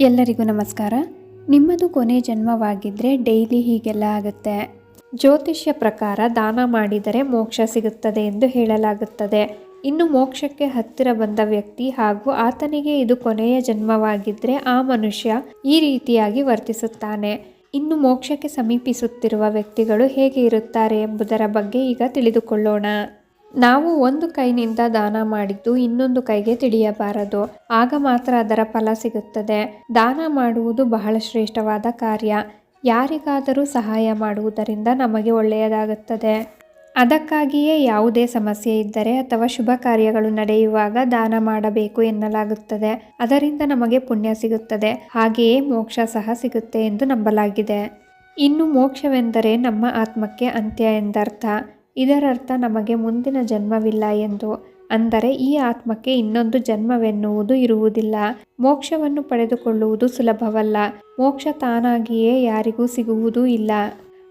ಎಲ್ಲರಿಗೂ ನಮಸ್ಕಾರ. ನಿಮ್ಮದು ಕೊನೆ ಜನ್ಮವಾಗಿದ್ದರೆ ಡೈಲಿ ಹೀಗೆಲ್ಲ ಆಗುತ್ತೆ. ಜ್ಯೋತಿಷ್ಯ ಪ್ರಕಾರ ದಾನ ಮಾಡಿದರೆ ಮೋಕ್ಷ ಸಿಗುತ್ತದೆ ಎಂದು ಹೇಳಲಾಗುತ್ತದೆ. ಇನ್ನು ಮೋಕ್ಷಕ್ಕೆ ಹತ್ತಿರ ಬಂದ ವ್ಯಕ್ತಿ ಹಾಗೂ ಆತನಿಗೆ ಇದು ಕೊನೆಯ ಜನ್ಮವಾಗಿದ್ದರೆ ಆ ಮನುಷ್ಯ ಈ ರೀತಿಯಾಗಿ ವರ್ತಿಸುತ್ತಾನೆ. ಇನ್ನು ಮೋಕ್ಷಕ್ಕೆ ಸಮೀಪಿಸುತ್ತಿರುವ ವ್ಯಕ್ತಿಗಳು ಹೇಗೆ ಇರುತ್ತಾರೆ ಎಂಬುದರ ಬಗ್ಗೆ ಈಗ ತಿಳಿದುಕೊಳ್ಳೋಣ. ನಾವು ಒಂದು ಕೈನಿಂದ ದಾನ ಮಾಡಿದ್ದು ಇನ್ನೊಂದು ಕೈಗೆ ತಿಳಿಯಬಾರದು. ಆಗ ಮಾತ್ರ ಅದರ ಫಲ ಸಿಗುತ್ತದೆ. ದಾನ ಮಾಡುವುದು ಬಹಳ ಶ್ರೇಷ್ಠವಾದ ಕಾರ್ಯ. ಯಾರಿಗಾದರೂ ಸಹಾಯ ಮಾಡುವುದರಿಂದ ನಮಗೆ ಒಳ್ಳೆಯದಾಗುತ್ತದೆ. ಅದಕ್ಕಾಗಿಯೇ ಯಾವುದೇ ಸಮಸ್ಯೆ ಇದ್ದರೆ ಅಥವಾ ಶುಭ ಕಾರ್ಯಗಳು ನಡೆಯುವಾಗ ದಾನ ಮಾಡಬೇಕು ಎನ್ನಲಾಗುತ್ತದೆ. ಅದರಿಂದ ನಮಗೆ ಪುಣ್ಯ ಸಿಗುತ್ತದೆ. ಹಾಗೆಯೇ ಮೋಕ್ಷ ಸಹ ಸಿಗುತ್ತೆ ಎಂದು ನಂಬಲಾಗಿದೆ. ಇನ್ನು ಮೋಕ್ಷವೆಂದರೆ ನಮ್ಮ ಆತ್ಮಕ್ಕೆ ಅಂತ್ಯ ಎಂದರ್ಥ. ಇದರರ್ಥ ನಮಗೆ ಮುಂದಿನ ಜನ್ಮವಿಲ್ಲ ಎಂದು ಅಂದರೆ ಈ ಆತ್ಮಕ್ಕೆ ಇನ್ನೊಂದು ಜನ್ಮವೆನ್ನುವುದು ಇರುವುದಿಲ್ಲ. ಮೋಕ್ಷವನ್ನು ಪಡೆದುಕೊಳ್ಳುವುದು ಸುಲಭವಲ್ಲ. ಮೋಕ್ಷ ತಾನಾಗಿಯೇ ಯಾರಿಗೂ ಸಿಗುವುದೂ ಇಲ್ಲ.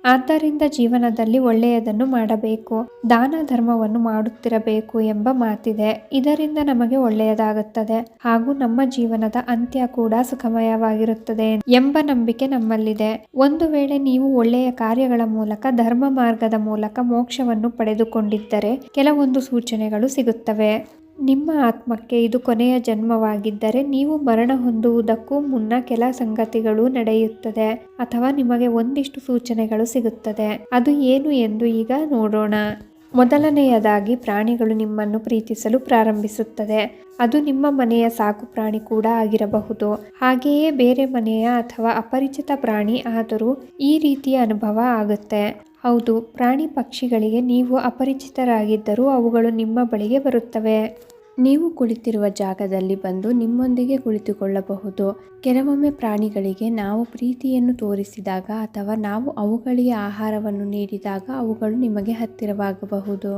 ಆದ್ದರಿಂದ ಜೀವನದಲ್ಲಿ ಒಳ್ಳೆಯದನ್ನು ಮಾಡಬೇಕು, ದಾನ ಧರ್ಮವನ್ನು ಮಾಡುತ್ತಿರಬೇಕು ಎಂಬ ಮಾತಿದೆ. ಇದರಿಂದ ನಮಗೆ ಒಳ್ಳೆಯದಾಗುತ್ತದೆ ಹಾಗೂ ನಮ್ಮ ಜೀವನದ ಅಂತ್ಯ ಕೂಡ ಸುಖಮಯವಾಗಿರುತ್ತದೆ ಎಂಬ ನಂಬಿಕೆ ನಮ್ಮಲ್ಲಿದೆ. ಒಂದು ವೇಳೆ ನೀವು ಒಳ್ಳೆಯ ಕಾರ್ಯಗಳ ಮೂಲಕ, ಧರ್ಮ ಮಾರ್ಗದ ಮೂಲಕ ಮೋಕ್ಷವನ್ನು ಪಡೆದುಕೊಂಡಿದ್ದರೆ ಕೆಲವೊಂದು ಸೂಚನೆಗಳು ಸಿಗುತ್ತವೆ. ನಿಮ್ಮ ಆತ್ಮಕ್ಕೆ ಇದು ಕೊನೆಯ ಜನ್ಮವಾಗಿದ್ದರೆ ನೀವು ಮರಣ ಹೊಂದುವುದಕ್ಕೂ ಮುನ್ನ ಕೆಲ ಸಂಗತಿಗಳು ನಡೆಯುತ್ತದೆ ಅಥವಾ ನಿಮಗೆ ಒಂದಿಷ್ಟು ಸೂಚನೆಗಳು ಸಿಗುತ್ತದೆ. ಅದು ಏನು ಎಂದು ಈಗ ನೋಡೋಣ. ಮೊದಲನೆಯದಾಗಿ, ಪ್ರಾಣಿಗಳು ನಿಮ್ಮನ್ನು ಪ್ರೀತಿಸಲು ಪ್ರಾರಂಭಿಸುತ್ತದೆ. ಅದು ನಿಮ್ಮ ಮನೆಯ ಸಾಕು ಪ್ರಾಣಿ ಕೂಡ ಆಗಿರಬಹುದು. ಹಾಗೆಯೇ ಬೇರೆ ಮನೆಯ ಅಥವಾ ಅಪರಿಚಿತ ಪ್ರಾಣಿ ಆದರೂ ಈ ರೀತಿಯ ಅನುಭವ ಆಗುತ್ತೆ. ಹೌದು, ಪ್ರಾಣಿ ಪಕ್ಷಿಗಳಿಗೆ ನೀವು ಅಪರಿಚಿತರಾಗಿದ್ದರೂ ಅವುಗಳು ನಿಮ್ಮ ಬಳಿಗೆ ಬರುತ್ತವೆ. ನೀವು ಕುಳಿತಿರುವ ಜಾಗದಲ್ಲಿ ಬಂದು ನಿಮ್ಮೊಂದಿಗೆ ಕುಳಿತುಕೊಳ್ಳಬಹುದು. ಕೆಲವೊಮ್ಮೆ ಪ್ರಾಣಿಗಳಿಗೆ ನಾವು ಪ್ರೀತಿಯನ್ನು ತೋರಿಸಿದಾಗ ಅಥವಾ ನಾವು ಅವುಗಳಿಗೆ ಆಹಾರವನ್ನು ನೀಡಿದಾಗ ಅವುಗಳು ನಿಮಗೆ ಹತ್ತಿರವಾಗಬಹುದು.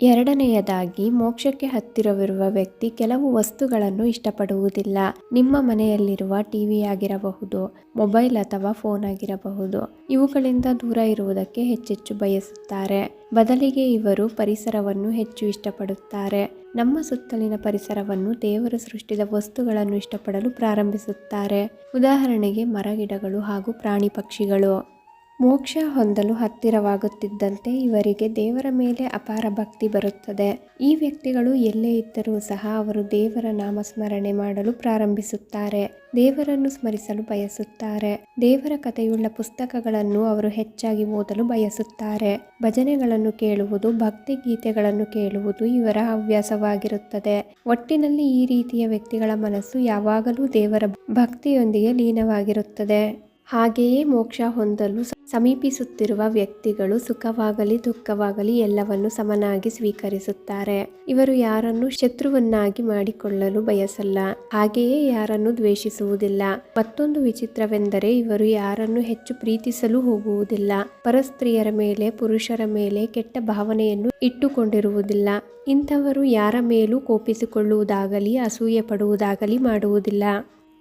ಎರಡನೆಯದಾಗಿ, ಮೋಕ್ಷಕ್ಕೆ ಹತ್ತಿರವಿರುವ ವ್ಯಕ್ತಿ ಕೆಲವು ವಸ್ತುಗಳನ್ನು ಇಷ್ಟಪಡುವುದಿಲ್ಲ. ನಿಮ್ಮ ಮನೆಯಲ್ಲಿರುವ ಟಿವಿ ಆಗಿರಬಹುದು, ಮೊಬೈಲ್ ಅಥವಾ ಫೋನ್ ಆಗಿರಬಹುದು. ಇವುಗಳಿಂದ ದೂರ ಇರುವುದಕ್ಕೆ ಹೆಚ್ಚೆಚ್ಚು ಬಯಸುತ್ತಾರೆ. ಬದಲಿಗೆ ಇವರು ಪರಿಸರವನ್ನು ಹೆಚ್ಚು ಇಷ್ಟಪಡುತ್ತಾರೆ. ನಮ್ಮ ಸುತ್ತಲಿನ ಪರಿಸರವನ್ನು ದೇವರು ಸೃಷ್ಟಿದ ವಸ್ತುಗಳನ್ನು ಇಷ್ಟಪಡಲು ಪ್ರಾರಂಭಿಸುತ್ತಾರೆ. ಉದಾಹರಣೆಗೆ ಮರಗಿಡಗಳು ಹಾಗೂ ಪ್ರಾಣಿ ಪಕ್ಷಿಗಳು. ಮೋಕ್ಷ ಹೊಂದಲು ಹತ್ತಿರವಾಗುತ್ತಿದ್ದಂತೆ ಇವರಿಗೆ ದೇವರ ಮೇಲೆ ಅಪಾರ ಭಕ್ತಿ ಬರುತ್ತದೆ. ಈ ವ್ಯಕ್ತಿಗಳು ಎಲ್ಲೇ ಇದ್ದರೂ ಸಹ ಅವರು ದೇವರ ನಾಮಸ್ಮರಣೆ ಮಾಡಲು ಪ್ರಾರಂಭಿಸುತ್ತಾರೆ. ದೇವರನ್ನು ಸ್ಮರಿಸಲು ಬಯಸುತ್ತಾರೆ. ದೇವರ ಕಥೆಯುಳ್ಳ ಪುಸ್ತಕಗಳನ್ನು ಅವರು ಹೆಚ್ಚಾಗಿ ಓದಲು ಬಯಸುತ್ತಾರೆ. ಭಜನೆಗಳನ್ನು ಕೇಳುವುದು, ಭಕ್ತಿ ಗೀತೆಗಳನ್ನು ಕೇಳುವುದು ಇವರ ಹವ್ಯಾಸವಾಗಿರುತ್ತದೆ. ಒಟ್ಟಿನಲ್ಲಿ ಈ ರೀತಿಯ ವ್ಯಕ್ತಿಗಳ ಮನಸ್ಸು ಯಾವಾಗಲೂ ದೇವರ ಭಕ್ತಿಯೊಂದಿಗೆ ಲೀನವಾಗಿರುತ್ತದೆ. ಹಾಗೆಯೇ ಮೋಕ್ಷ ಹೊಂದಲು ಸಮೀಪಿಸುತ್ತಿರುವ ವ್ಯಕ್ತಿಗಳು ಸುಖವಾಗಲಿ ದುಃಖವಾಗಲಿ ಎಲ್ಲವನ್ನು ಸಮನಾಗಿ ಸ್ವೀಕರಿಸುತ್ತಾರೆ. ಇವರು ಯಾರನ್ನು ಶತ್ರುವನ್ನಾಗಿ ಮಾಡಿಕೊಳ್ಳಲು ಬಯಸಲ್ಲ. ಹಾಗೆಯೇ ಯಾರನ್ನು ದ್ವೇಷಿಸುವುದಿಲ್ಲ. ಮತ್ತೊಂದು ವಿಚಿತ್ರವೆಂದರೆ ಇವರು ಯಾರನ್ನು ಹೆಚ್ಚು ಪ್ರೀತಿಸಲು ಹೋಗುವುದಿಲ್ಲ. ಪರಸ್ತ್ರೀಯರ ಮೇಲೆ, ಪುರುಷರ ಮೇಲೆ ಕೆಟ್ಟ ಭಾವನೆಯನ್ನು ಇಟ್ಟುಕೊಂಡಿರುವುದಿಲ್ಲ. ಇಂಥವರು ಯಾರ ಮೇಲೂ ಕೋಪಿಸಿಕೊಳ್ಳುವುದಾಗಲಿ ಅಸೂಯೆ ಪಡುವುದಾಗಲಿ ಮಾಡುವುದಿಲ್ಲ.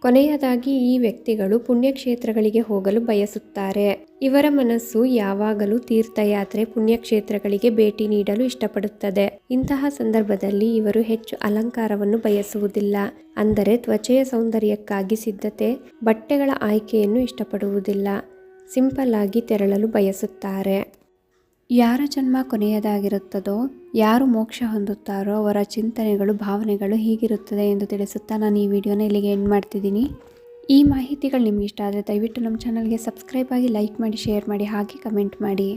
ಕೊನೆಯದಾಗಿ ಈ ವ್ಯಕ್ತಿಗಳು ಪುಣ್ಯಕ್ಷೇತ್ರಗಳಿಗೆ ಹೋಗಲು ಬಯಸುತ್ತಾರೆ. ಇವರ ಮನಸ್ಸು ಯಾವಾಗಲೂ ತೀರ್ಥಯಾತ್ರೆ ಪುಣ್ಯಕ್ಷೇತ್ರಗಳಿಗೆ ಭೇಟಿ ನೀಡಲು ಇಷ್ಟಪಡುತ್ತದೆ. ಇಂತಹ ಸಂದರ್ಭದಲ್ಲಿ ಇವರು ಹೆಚ್ಚು ಅಲಂಕಾರವನ್ನು ಬಯಸುವುದಿಲ್ಲ. ಅಂದರೆ ತ್ವಚೆಯ ಸೌಂದರ್ಯಕ್ಕಾಗಿ ಸಿದ್ಧತೆ, ಬಟ್ಟೆಗಳ ಆಯ್ಕೆಯನ್ನು ಇಷ್ಟಪಡುವುದಿಲ್ಲ. ಸಿಂಪಲ್ ಆಗಿ ತೆರಳಲು ಬಯಸುತ್ತಾರೆ. ಯಾರ ಜನ್ಮ ಕೊನೆಯದಾಗಿರುತ್ತದೋ, ಯಾರು ಮೋಕ್ಷ ಹೊಂದುತ್ತಾರೋ ಅವರ ಚಿಂತನೆಗಳು, ಭಾವನೆಗಳು ಹೀಗಿರುತ್ತದೆ ಎಂದು ತಿಳಿಸುತ್ತಾ ನಾನು ಈ ವಿಡಿಯೋನ ಇಲ್ಲಿಗೆ ಎಂಡ್ ಮಾಡ್ತಿದ್ದೀನಿ. ಈ ಮಾಹಿತಿಗಳು ನಿಮ್ಗೆ ಇಷ್ಟ ಆದರೆ ದಯವಿಟ್ಟು ನಮ್ಮ ಚಾನಲ್ಗೆ ಸಬ್ಸ್ಕ್ರೈಬ್ ಆಗಿ ಲೈಕ್ ಮಾಡಿ ಶೇರ್ ಮಾಡಿ, ಹಾಗೆ ಕಮೆಂಟ್ ಮಾಡಿ.